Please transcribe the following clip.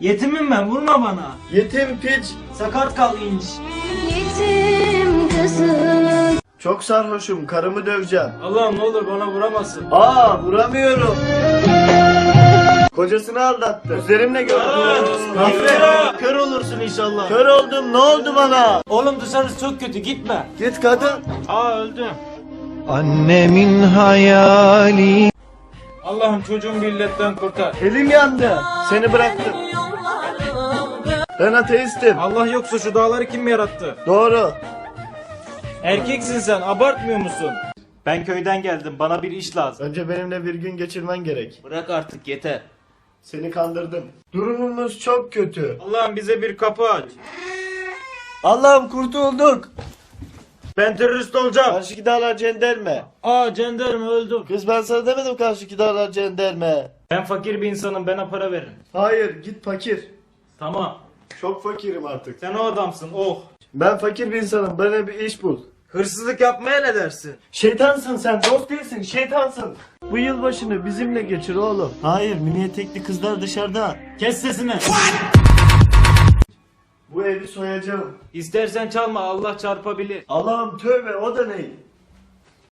Yetimim ben vurma bana. Yetim piç. Sakat kal inç. Yetim kızım Çok sarhoşum. Karımı döveceğim. Allah'ım ne olur bana vuramazsın. Aa vuramıyorum. Kocasını aldattı. Üzerimle gördüm. Gafret. Kör olursun inşallah. Kör oldum. Ne oldu bana? Oğlum dışarısı çok kötü gitme. Git kadın. Aa öldüm. Annemin hayali Allah'ım çocuğumu bir illetten kurtar. Elim yandı. Seni bıraktım. Ben ateistim. Allah yoksa şu dağları kim yarattı? Doğru. Erkeksin sen abartmıyor musun? Ben köyden geldim bana bir iş lazım. Önce benimle bir gün geçirmen gerek. Bırak artık yeter. Seni kandırdım. Durumumuz çok kötü. Allah'ım bize bir kapı aç. Allah'ım kurtulduk. Ben terörist olacağım. Karşıki dağlar cenderme. Aa cenderme öldüm. Kız ben sana demedim karşıki dağlar cenderme. Ben fakir bir insanım bana para verin. Hayır git fakir. Tamam. Çok fakirim artık. Sen o adamsın oh. Ben fakir bir insanım. Bana bir iş bul. Hırsızlık yapmaya ne dersin? Şeytansın sen. Dost değilsin. Şeytansın. Bu yılbaşını bizimle geçir oğlum. Hayır. Mini etekli kızlar dışarıda. Kes sesini. Bu evi soyacağım. İstersen çalma Allah çarpabilir. Allah'ım tövbe o da ne?